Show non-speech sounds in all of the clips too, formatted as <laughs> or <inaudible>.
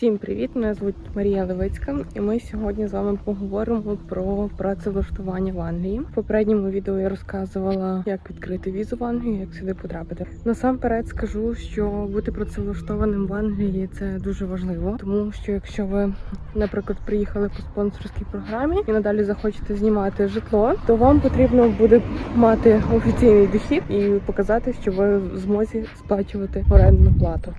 Всім привіт! Мене звуть Марія Левицька, і ми сьогодні з вами поговоримо про працевлаштування в Англії. В попередньому відео я розказувала, як відкрити візу в Англію, як сюди потрапити. Насамперед скажу, що бути працевлаштованим в Англії це дуже важливо, тому що якщо ви, наприклад, приїхали по спонсорській програмі і надалі захочете знімати житло, то вам потрібно буде мати офіційний дохід і показати, що ви в змозі сплачувати орендну плату.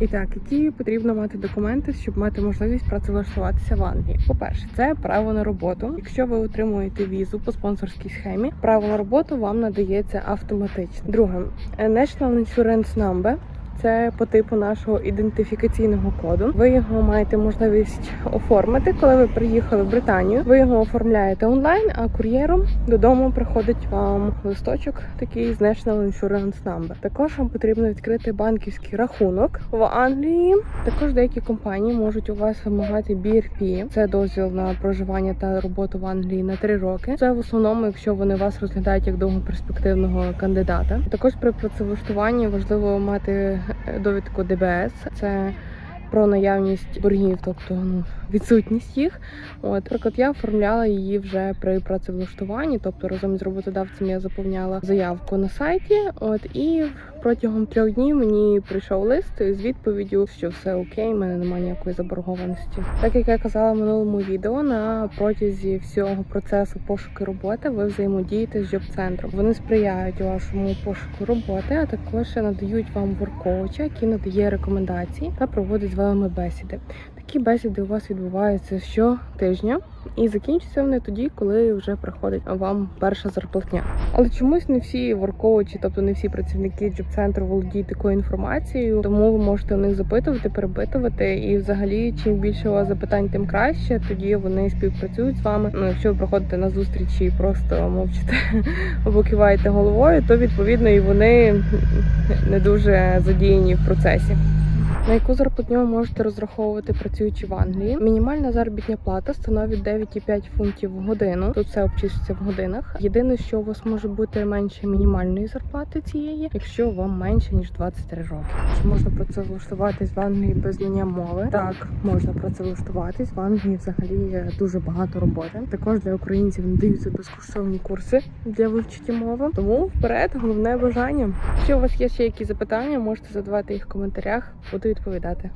І так, які потрібно мати документи, щоб мати можливість працевлаштуватися в Англії? По-перше, це право на роботу. Якщо ви отримуєте візу по спонсорській схемі, право на роботу вам надається автоматично. Друге, National Insurance Number. Це по типу нашого ідентифікаційного коду. Ви його маєте можливість оформити, коли ви приїхали в Британію. Ви його оформляєте онлайн, а кур'єром додому приходить вам листочок такий з National Insurance Number. Також вам потрібно відкрити банківський рахунок в Англії. Також деякі компанії можуть у вас вимагати BRP. Це дозвіл на проживання та роботу в Англії на 3 роки. Це в основному, якщо вони вас розглядають як довгоперспективного кандидата. Також при працевлаштуванні важливо мати довідку ДБС. Це про наявність боргів, тобто ну відсутність їх. От, наприклад, я оформляла її вже при працевлаштуванні, тобто разом з роботодавцем я заповняла заявку на сайті. От і протягом трьох днів мені прийшов лист з відповіддю, що все окей, в мене немає ніякої заборгованості. Так як я казала в минулому відео, на протязі всього процесу пошуку роботи ви взаємодієте з джоб-центром. Вони сприяють вашому пошуку роботи, а також надають вам воркоуча, який надає рекомендації та проводить з вами бесіди. Такі бесіди у вас відбуваються щотижня, і закінчаться вони тоді, коли вже приходить вам перша зарплатня. Але чомусь не всі ворковичі, тобто не всі працівники джоб-центру володіють такою інформацією, тому ви можете у них запитувати, перепитувати. І взагалі, чим більше у вас запитань, тим краще. Тоді вони співпрацюють з вами. Ну, якщо ви приходите на зустрічі і просто мовчите <laughs> або киваєте головою, то відповідно і вони не дуже задіяні в процесі. На яку зарплатню ви можете розраховувати працюючи в Англії? Мінімальна заробітня плата становить 9,5 фунтів в годину. Тут все обчислюється в годинах. Єдине, що у вас може бути менше мінімальної зарплати цієї, якщо вам менше ніж 23 роки. Чи можна працевлаштуватись в Англії без знання мови? Так, можна працевлаштуватись в Англії. Взагалі дуже багато роботи. Також для українців надаються безкоштовні курси для вивчення мови. Тому вперед, головне бажання. Якщо у вас є ще якісь запитання, можете задавати їх в коментарях. Буду відповідати.